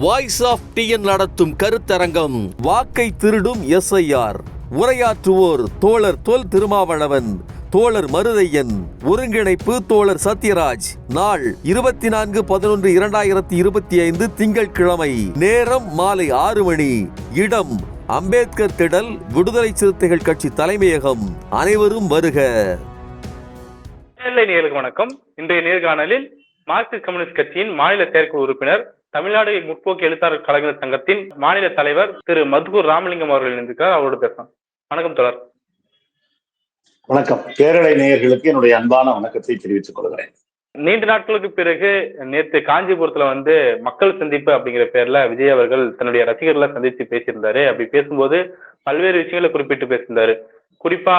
Voice of TN நடத்தும் கருத்தரங்கம் வாக்கை திருடும் எஸ்ஐஆர் உரையாற்றுவோர் தோழர் தொல் திருமாவளவன் தோழர் மருதையன் ஒருங்கிணைப்பு தோழர் சத்யராஜ். நாள் இருபத்தி நான்கு பதினொன்று இரண்டாயிரத்தி இருபத்தி ஐந்து திங்கட்கிழமை நேரம் மாலை ஆறு மணி. இடம் அம்பேத்கர் திடல் விடுதலை சிறுத்தைகள் கட்சி தலைமையகம். அனைவரும் வருக. வணக்கம். இன்றைய நேர்காணலில் மார்க்சிஸ்ட் கம்யூனிஸ்ட் கட்சியின் மாநில செயற்குழு உறுப்பினர் தமிழ்நாடு முற்போக்கு எழுத்தாளர் கலைஞர் சங்கத்தின் மாநில தலைவர் திரு மதுகூர் ராமலிங்கம் அவர்கள் இணைந்திருக்கிறார். அவரோடு பேசலாம். வணக்கம் தொடர் வணக்கம். கேரளை நேயர்களுக்கு என்னுடைய அன்பான வணக்கத்தை தெரிவித்துக் கொள்கிறேன். நீண்ட நாட்களுக்கு பிறகு நேற்று காஞ்சிபுரத்துல வந்து மக்கள் சந்திப்பு அப்படிங்கிற பேர்ல விஜய் அவர்கள் தன்னுடைய ரசிகர்களை சந்தித்து பேசியிருந்தாரு. அப்படி பேசும்போது பல்வேறு விஷயங்களை குறிப்பிட்டு பேசியிருந்தாரு. குறிப்பா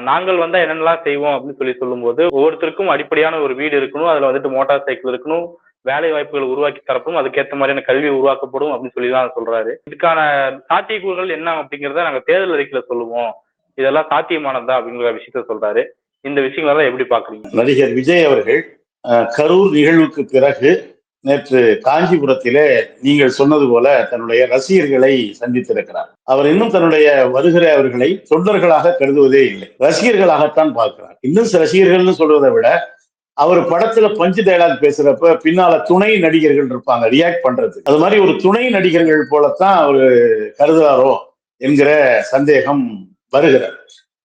நாங்கள் வந்தா என்னென்னலாம் செய்வோம்? அப்படின்னு சொல்லி சொல்லும்போது ஒவ்வொருத்தருக்கும் அடிப்படையான ஒரு வீடு இருக்கணும். அதுல வந்துட்டு மோட்டார் சைக்கிள் இருக்கணும். வேலை வாய்ப்புகள் உருவாக்கி தரப்படும். அதுக்கேற்ற மாதிரியான கல்வி உருவாக்கப்படும் அப்படின்னு சொல்லி தான் சொல்றாரு. இதுக்கான சாத்தியக்கூறுகள் என்ன அப்படிங்கிறத நாங்க தேர்தல் அறிக்கையில சொல்லுவோம். இதெல்லாம் சாத்தியமானதா அப்படிங்கிற விஷயத்த சொல்றாரு. இந்த விஷயங்களெல்லாம் எப்படி பாக்குறீங்க? நடிகர் விஜய் அவர்கள் கரூர் நிகழ்வுக்கு பிறகு நேற்று காஞ்சிபுரத்திலே நீங்கள் சொன்னது போல தன்னுடைய ரசிகர்களை சந்தித்திருக்கிறார். அவர் இன்னும் தன்னுடைய வருகிற அவர்களை தொண்டர்களாக கருதுவதே இல்லை. ரசிகர்களாகத்தான் பார்க்கிறார். இன்னும் ரசிகர்கள்னு சொல்வதை விட அவர் படத்துல பஞ்சு டயலாக் பேசுறப்ப பின்னால துணை நடிகர்கள் இருப்பாங்க ரியாக்ட் பண்றது அது மாதிரி ஒரு துணை நடிகர்கள் போலத்தான் அவரு கருதுறாரோ என்கிற சந்தேகம் வருகிறார்.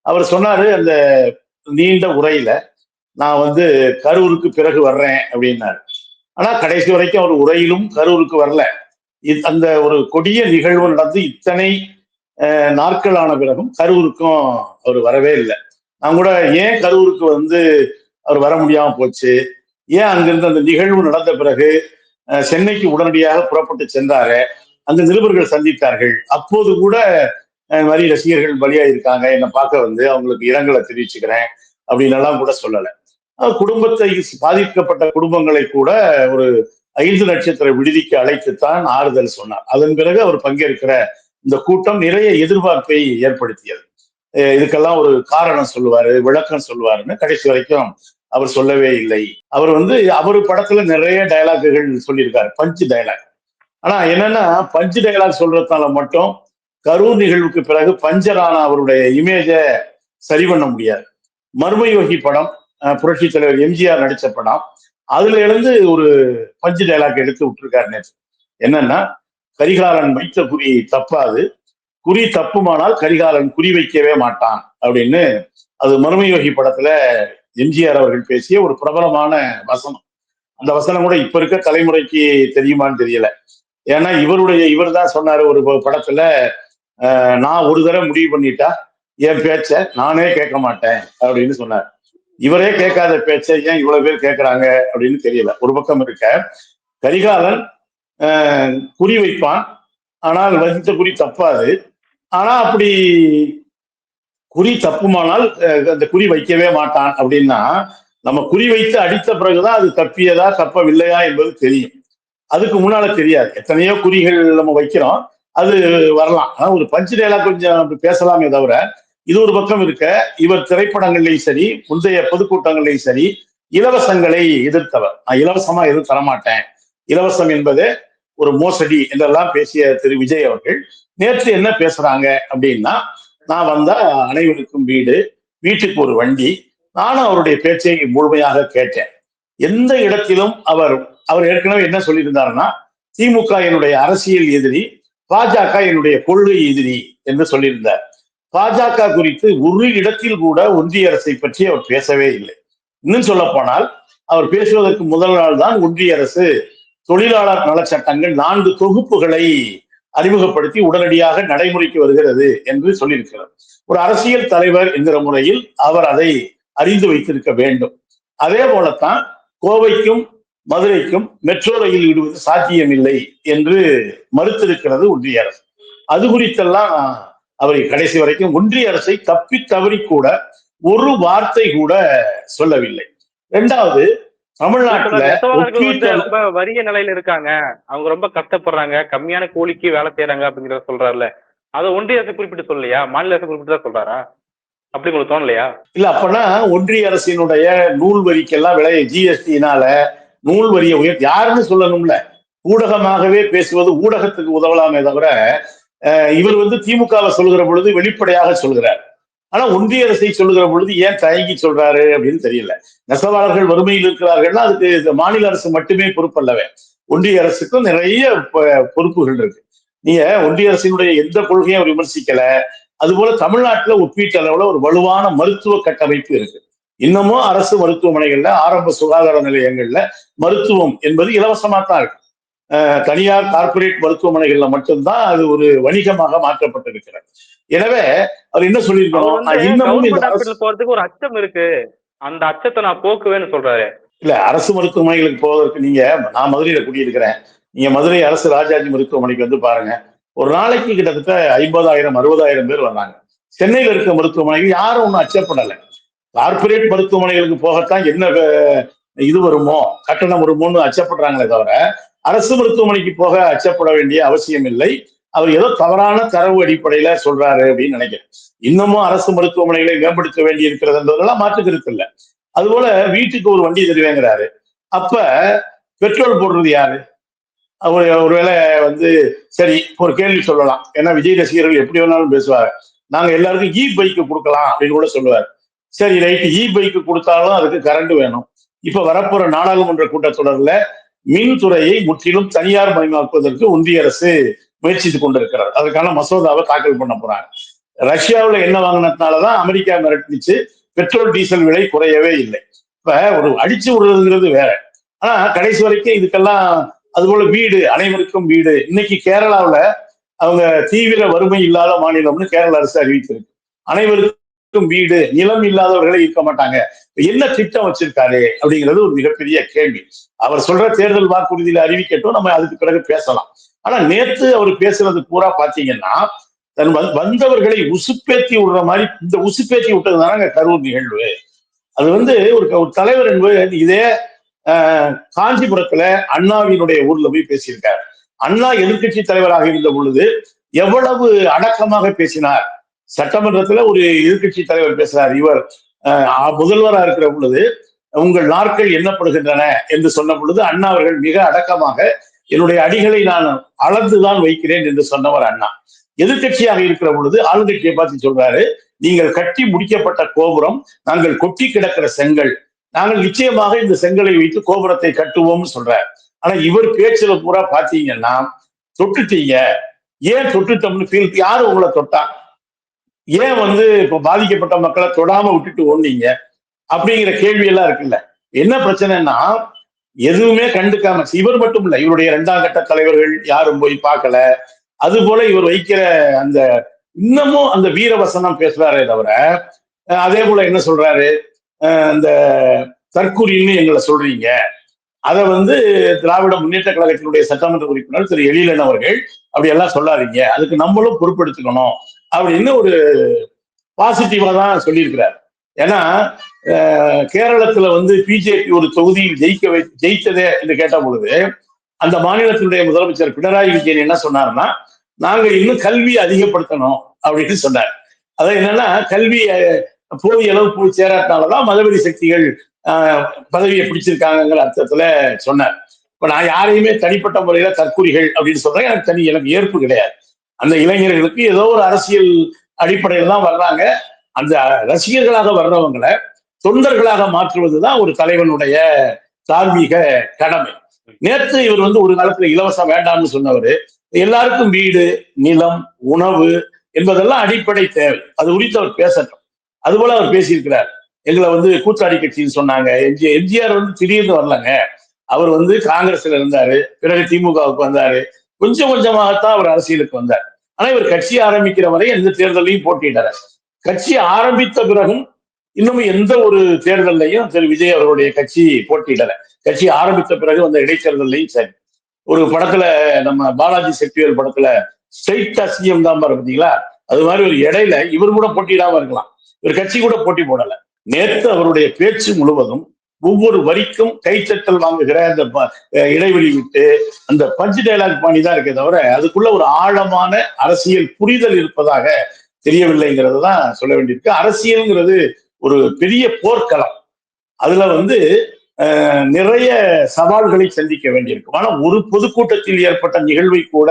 அவர் சொன்னாரு அந்த நீண்ட உரையில நான் வந்து கரூருக்கு பிறகு வர்றேன் அப்படின்னாரு. ஆனா கடைசி வரைக்கும் அவர் உரையிலும் கரூருக்கு வரல. அந்த ஒரு கொடிய நிகழ்வு நடந்து இத்தனை அஹ், நாட்கள் ஆன பிறகும் கரூருக்கும் அவர் வரவே இல்லை. நான் கூட ஏன் கரூருக்கு வந்து அவர் வர முடியாம போச்சு. ஏன் அங்கிருந்து அந்த நிகழ்வு நடந்த பிறகு அஹ், சென்னைக்கு உடனடியாக புறப்பட்டு சென்றாரு? அந்த நிருபர்கள் சந்தித்தார்கள். அப்போது கூட மாதிரி ரசிகர்கள் பலியா இருக்காங்க. என்னை பார்க்க வந்து அவங்களுக்கு இரங்கலை தெரிவிச்சுக்கிறேன் அப்படின்னு எல்லாம் கூட சொல்லல. குடும்பத்தை பாதிக்கப்பட்ட குடும்பங்களை கூட ஒரு ஐந்து நட்சத்திர விடுதிக்கு அழைத்துத்தான் ஆறுதல் சொன்னார். அதன் பிறகு அவர் பங்கேற்கிற இந்த கூட்டம் நிறைய எதிர்பார்ப்பை ஏற்படுத்தியது. இதுக்கெல்லாம் ஒரு காரணம் சொல்லுவாரு விளக்கம் சொல்லுவாருன்னு கடைசி வரைக்கும் அவர் சொல்லவே இல்லை. அவர் வந்து அவர் படத்துல நிறைய டயலாக்குகள் சொல்லியிருக்காரு பஞ்சு டயலாக் ஆனா என்னன்னா பஞ்சு டயலாக் சொல்றதுனால மட்டும் கரூர் நிகழ்வுக்கு பிறகு பஞ்சரான அவருடைய இமேஜை சரி பண்ண முடியாது. மர்மயோகி படம் புரட்சி தலைவர் எம்ஜிஆர் நடிச்ச படம். அதுல இருந்து ஒரு பஞ்சு டயலாக் எடுத்து விட்டுருக்காரு நேற்று. என்னன்னா கரிகாலன் வைத்த குறி தப்பாது. குறி தப்புமானால் கரிகாலன் குறி வைக்கவே மாட்டான் அப்படின்னு அது மர்மயோகி படத்துல எம்ஜிஆர் அவர்கள் பேசிய ஒரு பிரபலமான வசனம். அந்த வசனம் கூட இப்ப இருக்க தலைமுறைக்கு தெரியுமான்னு தெரியல. ஏன்னா இவருடைய இவர் தான் சொன்னாரு ஒரு படத்துல நான் ஒரு தடவை முடிவு பண்ணிட்டா என் பேச்ச நானே கேட்க மாட்டேன் அப்படின்னு சொன்னார். இவரே கேட்காத பேச்சை ஏன் இவ்வளவு பேர் கேட்கறாங்க அப்படின்னு தெரியல. ஒரு பக்கம் இருக்க கரிகாலன் குறி வைப்பான் ஆனால் வகித்த குறி தப்பாது. ஆனா அப்படி குறி தப்புமானால் அந்த குறி வைக்கவே மாட்டான் அப்படின்னா நம்ம குறி வைத்து அடித்த பிறகுதான் அது தப்பியதா தப்பவில்லையா என்பது தெரியும். அதுக்கு முன்னால தெரியாது. எத்தனையோ குறிகள் நம்ம வைக்கிறோம் அது வரலாம். ஆனா ஒரு பஞ்சு டயலாக் கொஞ்சம் அப்படி பேசலாமே தவிர இது ஒரு பக்கம் இருக்க இவர் திரைப்படங்கள்லையும் சரி முந்தைய பொதுக்கூட்டங்கள்லையும் சரி இலவசங்களை எதிர்த்தவர். நான் இலவசமா எதுவும் தரமாட்டேன். இலவசம் என்பது ஒரு மோசடி என்றெல்லாம் பேசிய திரு விஜய் அவர்கள் நேற்று என்ன பேசுறாங்க அப்படின்னா நான் வந்தா அனைவருக்கும் வீடு வீட்டுக்கு ஒரு வண்டி நானும் அவருடைய பேச்சை முழுமையாக கேட்டேன். எந்த இடத்திலும் அவர் அவர் ஏற்கனவே என்ன சொல்லியிருந்தாருன்னா திமுக என்னுடைய அரசியல் எதிரி பாஜக என்னுடைய கொள்கை எதிரி என்று சொல்லியிருந்தார். பாஜக குறித்து ஒரு இடத்தில் கூட ஒன்றிய அரசை பற்றி அவர் பேசவே இல்லை. இன்னும் சொல்ல போனால் அவர் பேசுவதற்கு முதல் நாள் தான் ஒன்றிய அரசு தொழிலாளர் நலச்சட்டங்கள் நான்கு தொகுப்புகளை அறிமுகப்படுத்தி உடனடியாக நடைமுறைக்கு வருகிறது என்று சொல்லியிருக்கிறார். ஒரு அரசியல் தலைவர் என்கிற முறையில் அவர் அதை அறிந்து வைத்திருக்க வேண்டும். அதே போலத்தான் கோவைக்கும் மதுரைக்கும் மெட்ரோ ரயில் விடுவது சாத்தியமில்லை என்று மறுத்திருக்கிறது ஒன்றிய அரசு. அது குறித்தெல்லாம் அவரை கடைசி வரைக்கும் ஒன்றிய அரசை தப்பி தவறி கூட ஒரு வார்த்தை கூட சொல்லவில்லை. இரண்டாவது தமிழ்நாட்டுல வறிய நிலையில இருக்காங்க. அவங்க ரொம்ப கஷ்டப்படுறாங்க. கம்மியான கூலிக்கு வேலை செய்யறாங்க அப்படிங்கறத சொல்றாருல்ல. அதை ஒன்றிய அரசு குறிப்பிட்டு சொல்லலையா? மாநில அரசு குறிப்பிட்டு தான் சொல்றாரா? அப்படி உங்களுக்கு தோணலையா? இல்ல அப்பனா ஒன்றிய அரசினுடைய நூல் வரிக்கெல்லாம் விலை ஜிஎஸ்டினால நூல் வரியை உயர்த்தி யாருன்னு சொல்லணும்ல. ஊடகமாகவே பேசுவது ஊடகத்துக்கு உதவலாமே தவிர இவர் வந்து திமுகவை சொல்கிற பொழுது வெளிப்படையாக சொல்கிறார். ஆனா ஒன்றிய அரசை சொல்லுகிற பொழுது ஏன் தயங்கி சொல்றாரு அப்படின்னு தெரியல. நெசவாளர்கள் வறுமையில் இருக்கிறார்கள்னா அதுக்கு இந்த மாநில அரசு மட்டுமே பொறுப்பல்லவே. ஒன்றிய அரசுக்கும் நிறைய பொறுப்புகள் இருக்கு. நீங்க ஒன்றிய அரசினுடைய எந்த கொள்கையும் அவர் விமர்சிக்கல. அதுபோல தமிழ்நாட்டுல ஒப்பீட்டு அளவுல ஒரு வலுவான மருத்துவ கட்டமைப்பு இருக்கு. இன்னமும் அரசு மருத்துவமனைகள்ல ஆரம்ப சுகாதார நிலையங்கள்ல மருத்துவம் என்பது இலவசமா தான் இருக்கு. தனியார் கார்ப்பரேட் மருத்துவமனைகள்ல மட்டும்தான் அது ஒரு வணிகமாக மாற்றப்பட்டிருக்கிறது. எனவே அவர் என்ன சொல்லியிருக்கணும்? போறதுக்கு ஒரு அச்சம் இருக்கு. அந்த அச்சத்தை நான் போக்குவேன்னு சொல்றாரு. இல்ல அரசு மருத்துவமனைகளுக்கு போவதற்கு நீங்க நான் மதுரையில குடியிருக்கிறேன். நீங்க மதுரை அரசு ராஜாஜி மருத்துவமனைக்கு வந்து பாருங்க. ஒரு நாளைக்கு கிட்டத்தட்ட ஐம்பதாயிரம் அறுபதாயிரம் பேர் வர்றாங்க. சென்னையில இருக்க மருத்துவமனைகள் யாரும் ஒன்றும் அச்சப்படலை கார்ப்பரேட் மருத்துவமனைகளுக்கு போகத்தான் என்ன இது வருமோ கட்டணம் வருமோன்னு அச்சப்படுறாங்களே தவிர அரசு மருத்துவமனைக்கு போக அச்சப்பட வேண்டிய அவசியம் இல்லை. அவர் ஏதோ தவறான தரவு அடிப்படையில சொல்றாரு அப்படின்னு நினைக்கிறேன். இன்னமும் அரசு மருத்துவமனைகளை மேம்படுத்த வேண்டி இருக்கிறதுன்றதெல்லாம் மாற்று கருத்து இல்லை. அதுபோல வீட்டுக்கு ஒரு வண்டி தருவேங்கிறாரு. அப்ப பெட்ரோல் போடுறது யாரு? அவர் ஒருவேளை வந்து சரி ஒரு கேள்வி சொல்லலாம். ஏன்னா விஜய் ரசிகர்கள் எப்படி வேணாலும் பேசுவாங்க. நாங்க எல்லாருக்கும் இ பைக்கு கொடுக்கலாம் அப்படின்னு கூட சொல்லுவார். சரி ரைட்டு. இ பைக்கு கொடுத்தாலும் அதுக்கு கரண்ட் வேணும். இப்ப வரப்போற நாடாளுமன்ற கூட்டத்தொடர்ல மின்துறையை முற்றிலும் தனியார் மயமாக்குவதற்கு ஒன்றிய அரசு முயற்சித்து கொண்டிருக்கிறார் அதற்கான மசோதாவை தாக்கல் பண்ண போறாங்க. ரஷ்யாவுல என்ன வாங்கினதுனாலதான் அமெரிக்கா மிரட்டிச்சு. பெட்ரோல் டீசல் விலை குறையவே இல்லை. இப்ப ஒரு அடிச்சு விடுறதுங்கிறது வேற. ஆனா கடைசி வரைக்கும் இதுக்கெல்லாம் அதுபோல வீடு அனைவருக்கும் வீடு. இன்னைக்கு கேரளாவுல அவங்க தீவிர வறுமை இல்லாத மாநிலம்னு கேரள அரசு அறிவித்திருக்கு. அனைவருக்கும் வீடு நிலம் இல்லாதவர்களே இருக்க மாட்டாங்க. என்ன திட்டம் வச்சிருக்காரு அப்படிங்கிறது ஒரு மிகப்பெரிய கேள்வி. அவர் சொல்ற தேர்தல் வாக்குறுதியில அறிவிக்கட்டும் நம்ம அதுக்கு பிறகு பேசலாம். ஆனா நேத்து அவர் பேசுறது பூரா பாத்தீங்கன்னா தன் வந்தவர்களை உசுப்பேத்தி விடுற மாதிரி இந்த உசுப்பேத்தி விட்டதுதானங்க கரூர் நிகழ்வு. அது வந்து ஒரு ஒரு தலைவர் என்பது இதே ஆஹ், காஞ்சிபுரத்துல அண்ணாவினுடைய ஊர்ல போய் பேசியிருக்கார். அண்ணா எதிர்கட்சி தலைவராக இருந்த பொழுது எவ்வளவு அடக்கமாக பேசினார். சட்டமன்றத்துல ஒரு எதிர்க்கட்சி தலைவர் பேசுறார். இவர் ஆஹ், முதல்வரா இருக்கிற பொழுது உங்கள் நாட்கள் எண்ணப்படுகின்றன என்று சொன்ன பொழுது அண்ணா அவர்கள் மிக அடக்கமாக என்னுடைய அடிகளை நான் அளந்துதான் வைக்கிறேன் என்று சொன்னவர் அண்ணா. எதிர்க்கட்சியாக இருக்கிற பொழுது ஆளுங்கட்சியை பார்த்து சொல்றாரு நீங்கள் கட்டி முடிக்கப்பட்ட கோபுரம் நாங்கள் கொட்டி கிடக்கிற செங்கல். நாங்கள் நிச்சயமாக இந்த செங்கலை வைத்து கோபுரத்தை கட்டுவோம்னு சொல்றார். ஆனா இவர் பேச்சுல பூரா பாத்தீங்கன்னா தொட்டுட்டீங்க. ஏன் தொட்டுட்டோம்னு ஃபீல் யாரு உங்களை தொட்டா? ஏன் வந்து இப்போ பாதிக்கப்பட்ட மக்களை தொடாம விட்டுட்டு ஓடுனீங்க? அப்படிங்கிற கேள்வி எல்லாம் இருக்குல்ல. என்ன பிரச்சனைன்னா எதுவுமே கண்டுக்காம இவர் மட்டும் இல்லை இவருடைய இரண்டாம் கட்ட தலைவர்கள் யாரும் போய் பார்க்கல. அது போல இவர் வைக்கிற அந்த இன்னமும் அந்த வீரவசனம் பேசுறாரே தவிர அஹ் அதே போல என்ன சொல்றாரு? அஹ் அந்த தற்கூரின்னு எங்களை சொல்றீங்க. அதை வந்து திராவிட முன்னேற்ற கழகத்தினுடைய சட்டமன்ற உறுப்பினர் திரு எழிலன் அவர்கள் அப்படி எல்லாம் சொல்லாதீங்க. அதுக்கு நம்மளும் பொறுப்பெடுத்துக்கணும். அப்படின்னு ஒரு பாசிட்டிவா தான் சொல்லியிருக்கிறார். ஏன்னா கேரளத்துல வந்து பிஜேபி ஒரு தொகுதியில் ஜெயிக்க வை ஜெயித்ததே என்று கேட்ட பொழுது அந்த மாநிலத்தினுடைய முதலமைச்சர் பினராயி விஜயன் என்ன சொன்னார்னா நாங்க இன்னும் கல்வி அதிகப்படுத்தணும் அப்படின்னு சொன்னார். அதான் என்னன்னா கல்வி போதிய அளவு போய் சேராட்டினாலதான் மதவெறி சக்திகள் பதவியை பிடிச்சிருக்காங்கிற அர்த்தத்துல சொன்னார். இப்ப நான் யாரையுமே தனிப்பட்ட முறையில தற்கூரிகள் அப்படின்னு சொல்றேன். எனக்கு தனி எனக்கு ஏற்பு கிடையாது. அந்த இளைஞர்களுக்கு ஏதோ ஒரு அரசியல் அடிப்படையில் தான் வர்றாங்க. அந்த ரசிகர்களாக வர்றவங்களை தொண்டர்களாக மாற்றுவதுதான் ஒரு தலைவனுடைய தார்மீக கடமை. நேற்று இவர் வந்து ஒரு காலத்துல இலவசம் வேண்டாம்னு சொன்னவர். எல்லாருக்கும் வீடு நிலம் உணவு என்பதெல்லாம் அடிப்படை தேவை. அது குறித்து அவர் பேசட்டும். அதுபோல அவர் பேசியிருக்கிறார். எங்களை வந்து கூத்தாடி கட்சின்னு சொன்னாங்க. எம்ஜி எம்ஜிஆர் வந்து திடீர்னு வரலங்க. அவர் வந்து காங்கிரஸ்ல இருந்தாரு. பிறகு திமுகவுக்கு வந்தாரு. கொஞ்சம் கொஞ்சமாகத்தான் அவர் அரசியலுக்கு வந்தார். ஆனா இவர் கட்சி ஆரம்பிக்கிற வரை எந்த தேர்தலையும் போட்டியிடல. கட்சி ஆரம்பித்த பிறகும் இன்னும் எந்த ஒரு தேர்தலையும் திரு. விஜய் அவர்களுடைய கட்சி போட்டியிடல. கட்சி ஆரம்பித்த பிறகு அந்த இடைத்தேர்தலையும் சரி. ஒரு படத்துல நம்ம பாலாஜி செட்டியர் படத்துல ஸ்ட்ரைட்டா சிஎம் தான் பாரு பாத்தீங்களா அது மாதிரி ஒரு இடையில இவர் கூட போட்டியிடாம இருக்கலாம். இவர் கட்சி கூட போட்டி போடல. நேத்து அவருடைய பேச்சு முழுவதும் ஒவ்வொரு வரிக்கும் கைச்சட்டல் வாங்குகிற அந்த ப- இடைவெளி விட்டு அந்த பஞ்சு டைலாக் பாணி தான் இருக்கே தவிர அதுக்குள்ள ஒரு ஆழமான அரசியல் புரிதல் இருப்பதாக தெரியவில்லைங்கிறது தான் சொல்ல வேண்டியிருக்கு. அரசியல்ங்கிறது ஒரு பெரிய போர்க்களம். அதுல வந்து நிறைய சவால்களை சந்திக்க வேண்டியிருக்கும் ஆனால் ஒரு பொதுக்கூட்டத்தில் ஏற்பட்ட நிகழ்வை கூட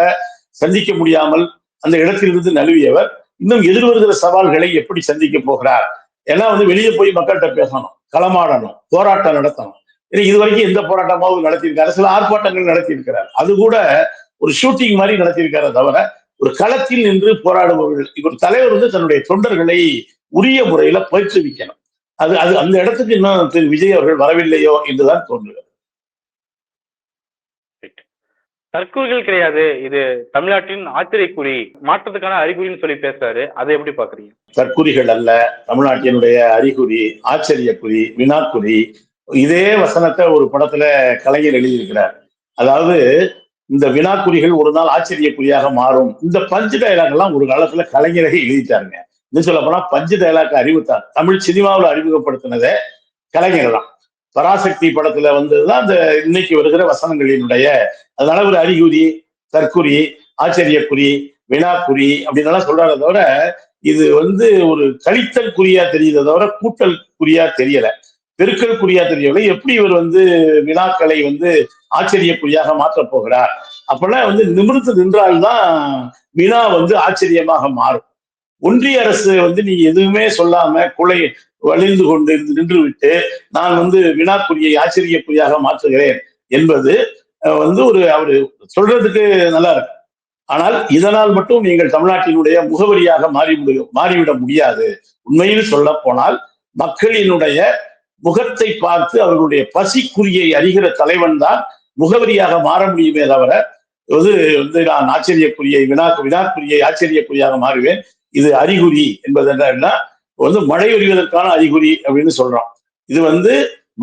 சந்திக்க முடியாமல் அந்த இடத்திலிருந்து நழுவியவர் இன்னும் எதிர்வருகிற சவால்களை எப்படி சந்திக்க போகிறார்? ஏன்னா வந்து வெளியே போய் மக்கள்கிட்ட பேசணும். களமாடணும் போராட்டம் நடத்தணும். இது வரைக்கும் எந்த போராட்டமாவது நடத்தியிருக்காரு சில ஆர்ப்பாட்டங்கள் நடத்தியிருக்கிறார். அது கூட ஒரு ஷூட்டிங் மாதிரி நடத்தியிருக்காரு தவிர ஒரு களத்தில் நின்று போராடுபவர்கள் இவர் தலைவர் வந்து தன்னுடைய தொண்டர்களை உரிய முறையில பயிற்றுவிக்கணும். அது அது அந்த இடத்துக்கு இன்னும் திரு விஜய் அவர்கள் வரவில்லையோ என்றுதான் தோன்றுகிறது. தற்கூறுகள் கிடையாது. இது தமிழ்நாட்டின் ஆச்சரியக்குறி மாற்றத்துக்கான அறிகுறின்னு சொல்லி பேசுறாரு. அதை எப்படி பாக்குறீங்க தற்குறிகள் அல்ல. தமிழ்நாட்டினுடைய அறிகுறி ஆச்சரியக்குறி வினாக்குறி இதே வசனத்தை ஒரு படத்துல கலைஞர் எழுதியிருக்கிறார். அதாவது இந்த வினாக்குறிகள் ஒரு நாள் ஆச்சரியக்குறியாக மாறும். இந்த பஞ்சு டயலாக் எல்லாம் ஒரு காலத்துல கலைஞரே எழுதிட்டாருங்க. இன்னும் சொல்ல போனா பஞ்சு டயலாக் அறிவித்தார் தமிழ் சினிமாவில் அறிமுகப்படுத்தினதே கலைஞர் தான். பராசக்தி படத்துல வந்ததுதான் அந்த இன்னைக்கு வருகிற வசனங்களினுடைய அதனால ஒரு அறிகுறி தற்குறி ஆச்சரியக்குறி வினாக்குறி அப்படின்னு எல்லாம் சொல்றாரு தவிர இது வந்து ஒரு கழித்தல் குறியா தெரியுதை தவிர கூட்டல் குறியா தெரியல. பெருக்கல் குறியா தெரியவில்லை. எப்படி இவர் வந்து வினாக்களை வந்து ஆச்சரியக்குறியாக மாற்றப் போகிறார்? அப்பெல்லாம் வந்து நிமிர்ந்து நின்றால்தான் வினா வந்து ஆச்சரியமாக மாறும். ஒன்றிய அரசு வந்து நீ எதுவுமே சொல்லாம குலை வழிந்து கொண்டு இருந்து நின்று விட்டு நான் வந்து வினாக்குறியை ஆச்சரியக்குறியாக மாற்றுகிறேன் என்பது அஹ், வந்து ஒரு அவரு சொல்றதுக்கு நல்லா இருக்கு ஆனால் இதனால் மட்டும் நீங்கள் தமிழ்நாட்டினுடைய முகவரியாக மாறி மாறிவிட முடியாது. உண்மையில் சொல்ல போனால் மக்களினுடைய முகத்தை பார்த்து அவர்களுடைய பசிக்குறியை அறிகிற தலைவன் தான் முகவரியாக மாற முடியுமே தவிர இது வந்து நான் ஆச்சரியக்குரியை வினா வினாக்குரியை ஆச்சரியக்குறியாக மாறுவேன். இது அறிகுறி என்பது என்னன்னா வந்து மழை பொழிவதற்கான அறிகுறி அப்படின்னு சொல்றோம். இது வந்து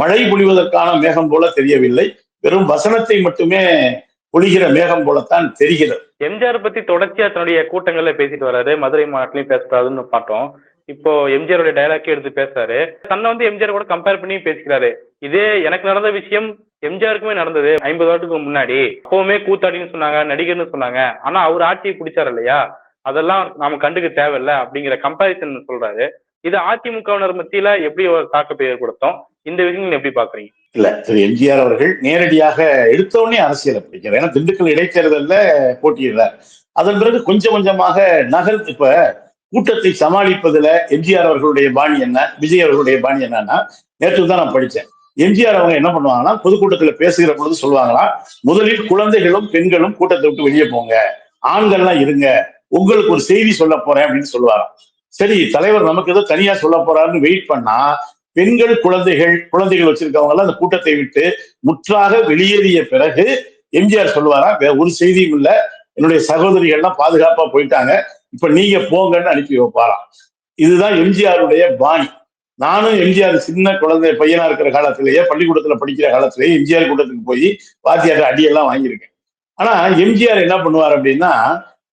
மழை பொழிவதற்கான மேகம் போல தெரியவில்லை. வெறும் வசனத்தை மட்டுமே பொழிகிற மேகம் போலத்தான் தெரிகிறது. எம்ஜிஆர் பத்தி தொடர்ச்சியா தன்னுடைய கூட்டங்கள்ல பேசிட்டு வராரு. மதுரை மாநாட்டிலையும் பேசக்கூடாதுன்னு பார்த்தோம் இப்போ எம்ஜிஆருடைய டைலாக்கே எடுத்து பேசுறாரு. தன்னை வந்து எம்ஜிஆர் கூட கம்பேர் பண்ணி பேசிக்கிறாரு. இதே எனக்கு நடந்த விஷயம் எம்ஜிஆருக்குமே நடந்தது. ஐம்பது வருடத்துக்கு முன்னாடி. அப்பவுமே கூத்தாடின்னு சொன்னாங்க நடிகர்னு சொன்னாங்க. ஆனா அவர் ஆட்சியை பிடிச்சாரு இல்லையா? அதெல்லாம் நாம கண்டுக்க தேவையில்ல அப்படிங்கிற கம்பாரிசன் சொல்றாரு. இது அதிமுகவினர் மத்தியில எப்படி ஒரு தாக்கத்தை ஏற்படுத்தும்? இந்த விஷயங்கள் எப்படி பாக்குறீங்க? இல்ல திரு எம்ஜிஆர் அவர்கள் நேரடியாக எடுத்தோடனே அரசியலை பிடிக்கிறார் ஏன்னா திண்டுக்கல் இடைத்தேர்தல்ல போட்டியிடுறார் அதன் பிறகு கொஞ்சம் கொஞ்சமாக நகர் இப்ப கூட்டத்தை சமாளிப்பதுல எம்ஜிஆர் அவர்களுடைய பாணி என்ன? விஜய் அவர்களுடைய பாணி என்னன்னா நேற்று தான் நான் படிச்சேன் எம்ஜிஆர் அவங்க என்ன பண்ணுவாங்கன்னா பொதுக்கூட்டத்துல பேசுகிற பொழுது சொல்லுவாங்களாம் முதலில் குழந்தைகளும் பெண்களும் கூட்டத்தை விட்டு வெளியே போங்க. ஆண்கள்லாம் இருங்க. உங்களுக்கு ஒரு செய்தி சொல்ல போறேன் அப்படின்னு சொல்லுவாராம் சரி தலைவர் நமக்கு ஏதோ தனியா சொல்ல போறாருன்னு வெயிட் பண்ணா பெண்கள் குழந்தைகள் குழந்தைகள் வச்சிருக்கவங்க எல்லாம் அந்த கூட்டத்தை விட்டு முற்றாக வெளியேறிய பிறகு எம்ஜிஆர் சொல்லுவாரா ஒரு செய்தியும் இல்ல என்னுடைய சகோதரிகள்லாம் பாதுகாப்பா போயிட்டாங்க இப்ப நீங்க போங்கன்னு அனுப்பி வைப்பாராம். இதுதான் எம்ஜிஆருடைய பாணி. நானும் எம்ஜிஆர் சின்ன குழந்தை பையனா இருக்கிற காலத்திலேயே பள்ளிக்கூடத்துல படிக்கிற காலத்திலேயே எம்ஜிஆர் கூட்டத்துக்கு போய் வாத்தியார் அடியெல்லாம் வாங்கியிருக்கேன். ஆனா எம்ஜிஆர் என்ன பண்ணுவார் அப்படின்னா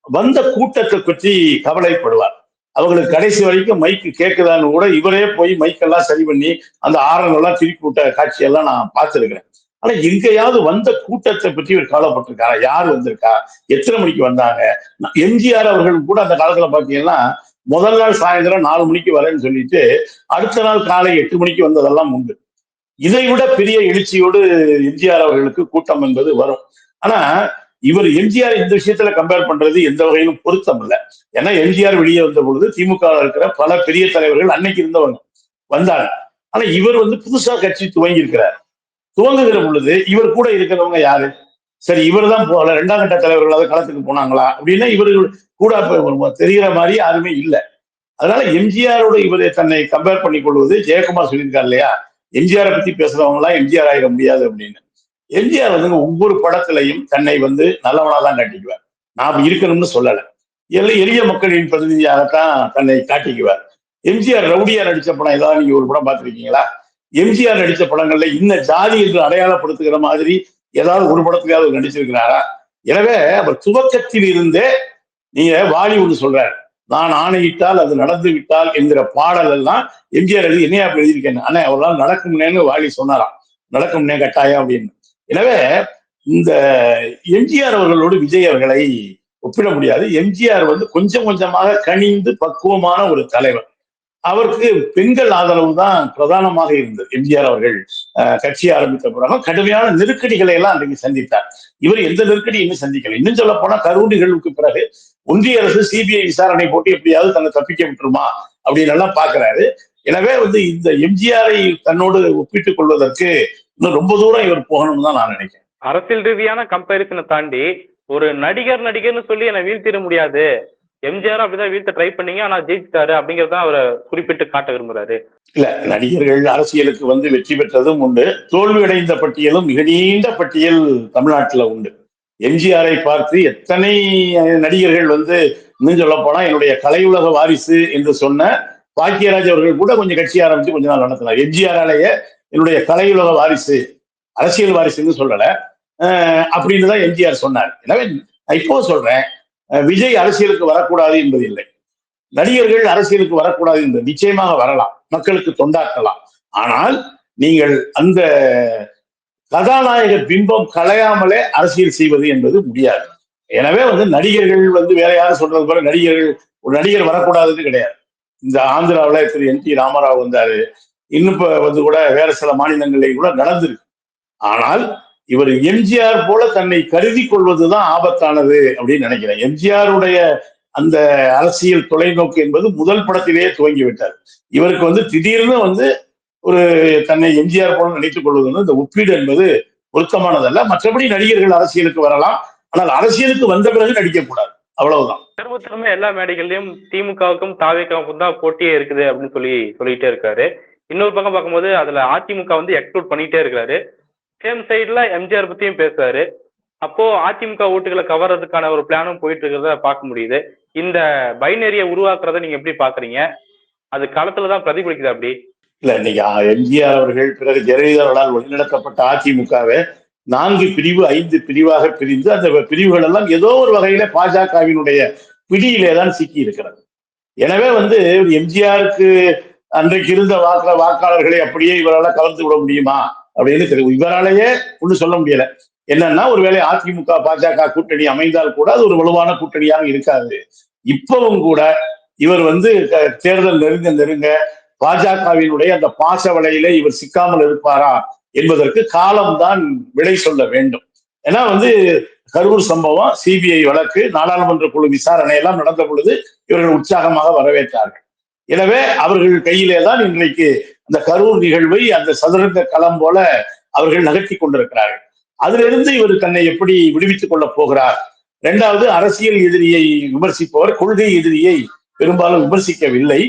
வந்த கூட்டத்தை பற்றி கவலைப்படுவார். அவங்களுக்கு கடைசி வரைக்கும் மைக்கு கேட்குதான்னு கூட இவரே போய் மைக்கெல்லாம் சரி பண்ணி அந்த ஆரங்கெல்லாம் திருப்பி விட்ட காட்சியெல்லாம் நான் பார்த்துருக்கிறேன். ஆனா எங்கேயாவது வந்த கூட்டத்தை பற்றி இவர் கவலைப்பட்டிருக்காரா? யார் வந்திருக்கா? எத்தனை மணிக்கு வந்தாங்க? எம்ஜிஆர் அவர்கள் கூட அந்த காலத்துல பாத்தீங்கன்னா முதல் நாள் சாயந்தரம் நாலு மணிக்கு வரேன்னு சொல்லிட்டு அடுத்த நாள் காலை எட்டு மணிக்கு வந்ததெல்லாம் உண்டு. இதை விட பெரிய எழுச்சியோடு எம்ஜிஆர் அவர்களுக்கு கூட்டம் என்பது வரும். ஆனா இவர் எம்ஜிஆர் இந்த விஷயத்துல கம்பேர் பண்றது எந்த வகையிலும் பொருத்தம் இல்லை. ஏன்னா எம்ஜிஆர் வெளியே வந்த பொழுது திமுக இருக்கிற பல பெரிய தலைவர்கள் அன்னைக்கு இருந்தவங்க வந்தாங்க. ஆனா இவர் வந்து புதுசா கட்சி துவங்கி இருக்கிறார். துவங்குகிற பொழுது இவர் கூட இருக்கிறவங்க யாரு? சரி இவர் தான் போகல ரெண்டாம் கட்ட தலைவர்களாவது களத்துக்கு போனாங்களா? அப்படின்னா இவர்கள் கூட தெரிகிற மாதிரி யாருமே இல்லை. அதனால எம்ஜிஆரோட இவரை தன்னை கம்பேர் பண்ணி கொள்வது ஜெயக்குமார் சொல்லியிருக்காரு இல்லையா? எம்ஜிஆரை பத்தி பேசுறவங்களாம் எம்ஜிஆர் ஆயிட முடியாது அப்படின்னு. எம்ஜிஆர் வந்து ஒவ்வொரு படத்திலையும் தன்னை வந்து நல்லவனா தான் காட்டிக்குவார். நான் இருக்கணும்னு சொல்லல. எல்லாம் எளிய மக்களின் பிரதிநிதியாகத்தான் தன்னை காட்டிக்குவார். எம்ஜிஆர் ரவுடியா நடிச்ச படம் ஏதாவது நீங்க ஒரு படம் பார்த்துருக்கீங்களா? எம்ஜிஆர் நடிச்ச படங்கள்ல இந்த ஜாதி என்று அடையாளப்படுத்துகிற மாதிரி ஏதாவது ஒரு படத்துக்காவது நடிச்சிருக்கிறாரா? எனவே அவர் துவக்கத்தில் இருந்தே நீங்க வாலி ஒன்று சொல்றாரு. நான் ஆணையிட்டால் அது நடந்து விட்டால் என்கிற பாடல் எல்லாம் எம்ஜிஆர் எழுதி என்னையா எழுதியிருக்கேன் ஆனா அவரால் நடக்கும்னேன்னு வாலி சொன்னாராம். நடக்கும்னே கட்டாயம் அப்படின்னு. எனவே இந்த எம்ஜிஆர் அவர்களோடு விஜய் அவர்களை ஒப்பிட முடியாது. எம்ஜிஆர் வந்து கொஞ்சம் கொஞ்சமாக கனிந்து பக்குவமான ஒரு தலைவர். அவருக்கு பெண்கள் ஆதரவு தான் பிரதானமாக இருந்தது. எம்ஜிஆர் அவர்கள் கட்சி ஆரம்பித்த பிறகு கடுமையான நெருக்கடிகளை எல்லாம் அன்றைக்கு சந்தித்தார். இவர் எந்த நெருக்கடியுமே சந்திக்கல. இன்னும் சொல்ல போனா கரூர் நிகழ்வுக்கு பிறகு ஒன்றிய அரசு சிபிஐ விசாரணை போட்டு எப்படியாவது தன்னை தப்பிக்க விட்டுருமா அப்படின்னு எல்லாம் பாக்குறாரு எனவே வந்து இந்த எம்ஜிஆரை தன்னோடு ஒப்பிட்டுக் கொள்வதற்கு இன்னும் ரொம்ப தூரம் இவர் போகணும்னு தான் நான் நினைக்கிறேன். அரசியல் ரீதியான கம்பேரிசனை தாண்டி ஒரு நடிகர் நடிகர்னு சொல்லி என்னை வீழ்த்திட முடியாது. எம்ஜிஆர் அப்படிதான் வீழ்த்த ட்ரை பண்ணீங்க ஆனா ஜெயிச்சிட்டாரு அப்படிங்கறத அவரை குறிப்பிட்டு காட்ட விரும்புறாரு. இல்ல நடிகர்கள் அரசியலுக்கு வந்து வெற்றி பெற்றதும் உண்டு. தோல்வி அடைந்த பட்டியலும் மிக நீண்ட பட்டியல் தமிழ்நாட்டுல உண்டு. எம்ஜிஆரை பார்த்து எத்தனை நடிகர்கள் வந்து இன்னும் சொல்ல போனா என்னுடைய கலையுலக வாரிசு என்று சொன்ன பாக்கியராஜ் அவர்கள் கூட கொஞ்சம் கட்சி ஆரம்பிச்சு கொஞ்ச நாள் நடத்தினார். எம்ஜிஆராலேயே என்னுடைய கலையுலக வாரிசு அரசியல் வாரிசுன்னு சொல்லலை. அப்படின்னு தான் எம்ஜிஆர் சொன்னார். எனவே நான் இப்போ சொல்றேன் விஜய் அரசியலுக்கு வரக்கூடாது என்பது இல்லை. நடிகர்கள் அரசியலுக்கு வரக்கூடாது என்பது நிச்சயமாக வரலாம். மக்களுக்கு தொண்டாற்றலாம். ஆனால் நீங்கள் அந்த கதாநாயக பிம்பம் கலையாமலே அரசியல் செய்வது என்பது முடியாது. எனவே வந்து நடிகர்கள் வந்து வேற யாரும் சொல்றது போல நடிகர்கள் ஒரு நடிகர் வரக்கூடாதுன்னு கிடையாது. இந்த ஆந்திராவுல திரு என் டி ராமராவ் வந்தாரு. இன்னும் வந்து கூட வேற சில மாநிலங்களில் கூட நடந்திருக்கு. ஆனால் இவர் எம்ஜிஆர் போல தன்னை கருதி கொள்வதுதான் ஆபத்தானது அப்படின்னு நினைக்கிறேன். எம்ஜிஆருடைய அந்த அரசியல் தொலைநோக்கு என்பது முதல் படத்திலேயே துவங்கி விட்டார் இவருக்கு வந்து திடீர்னு வந்து ஒரு தன்னை எம்ஜிஆர் போல நினைத்துக் கொள்வது வந்து இந்த ஒப்பீடு என்பது பொருத்தமானதல்ல. மற்றபடி நடிகர்கள் அரசியலுக்கு வரலாம். ஆனால் அரசியலுக்கு வந்த பிறகு நடிக்கக்கூடாது. அவ்வளவுதான். திரும்ப எல்லா மேடைகள்லயும் திமுகவுக்கும் தாவேக்காவுக்கும் தான் போட்டியே இருக்குது அப்படின்னு சொல்லி சொல்லிட்டே இருக்காரு. இன்னொரு பக்கம் பார்க்கும்போது அதுல அதிமுக வந்து எக்ஸ்க்ளூட் பண்ணிட்டே இருக்கிறாரு. சேம் சைட்ல எம்ஜிஆர் பத்தியும் பேசுறாரு. அப்போ அதிமுக ஓட்டுகளை கவர்றதுக்கான ஒரு பிளானும் போயிட்டு இருக்கிறத பார்க்க முடியுது. இந்த பைனரியை உருவாக்குறத நீங்க எப்படி பாக்குறீங்க அது காலத்துலதான் பிரதிபலிக்குது அப்படி? இல்ல இன்னைக்கு எம்ஜிஆர் அவர்கள் பிறகு ஜெயலலிதா அவர்களால் வழிநடத்தப்பட்ட அதிமுகவை நான்கு பிரிவு ஐந்து பிரிவாக பிரிந்து அந்த பிரிவுகள் எல்லாம் ஏதோ ஒரு வகையில பாஜகவினுடைய பிடியிலே தான் சிக்கி இருக்கிறது. எனவே வந்து எம்ஜிஆருக்கு அன்றைக்கு இருந்த வாக்கு வாக்காளர்களை அப்படியே இவரால் கலந்து விட முடியுமா? அப்படின்னு தெரியும். இவராலேயே ஒன்றும் சொல்ல முடியல. என்னன்னா ஒருவேளை அதிமுக பாஜக கூட்டணி அமைந்தால் கூட அது ஒரு வலுவான கூட்டணியாக இருக்காது. இப்பவும் கூட இவர் வந்து தேர்தல் நெருங்க நெருங்க பாஜகவினுடைய அந்த பாச வலையில இவர் சிக்காமல் இருப்பாரா என்பதற்கு காலம்தான் விடை சொல்ல வேண்டும். ஏன்னா வந்து கரூர் சம்பவம் சிபிஐ வழக்கு நாடாளுமன்ற குழு விசாரணை எல்லாம் நடந்த பொழுது இவர்கள் உற்சாகமாக வரவேற்றார்கள். எனவே அவர்கள் கையிலே தான் இன்றைக்கு அந்த கரூர் நிகழ்வை அந்த சதுரங்க களம் போல அவர்கள் நகர்த்தி கொண்டிருக்கிறார்கள். அதிலிருந்து இவர் தன்னை எப்படி விடுவித்துக் கொள்ளப் போகிறார்? இரண்டாவது அரசியல் எதிரியை விமர்சிப்பவர் கொள்கை எதிரியை பெரும்பாலும் விமர்சிக்கவில்லை.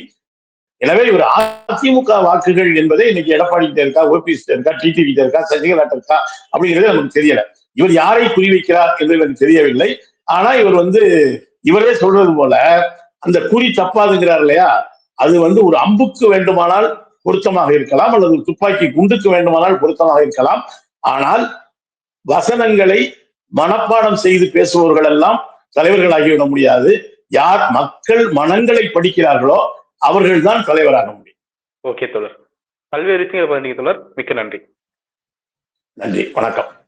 எனவே இவர் அதிமுக வாக்குகள் என்பதை இன்னைக்கு எடப்பாடி கிட்ட இருக்கா ஓபிஎஸ் இருக்கா டிடிவி இருக்கா சசிகலா இருக்கா அப்படிங்கிறது நமக்கு தெரியல. இவர் யாரை குறிவைக்கிறார் என்று எனக்கு தெரியவில்லை. ஆனா இவர் வந்து இவரே சொல்றது போல அந்த குறி தப்பாதுங்கிறார் இல்லையா? அது வந்து ஒரு அம்புக்கு வேண்டுமானால் பொருத்தமாக இருக்கலாம் அல்லது ஒரு துப்பாக்கி குண்டுக்கு வேண்டுமானால் பொருத்தமாக இருக்கலாம். ஆனால் வசனங்களை மனப்பாடம் செய்து பேசுபவர்கள் எல்லாம் தலைவர்களாகிவிட முடியாது. யார் மக்கள் மனங்களை படிக்கிறார்களோ அவர்கள் தான் தலைவராக முடியும். ஓகே தோழர். பல்வேறு விஷயங்களை தோழர். மிக்க நன்றி. நன்றி. வணக்கம்.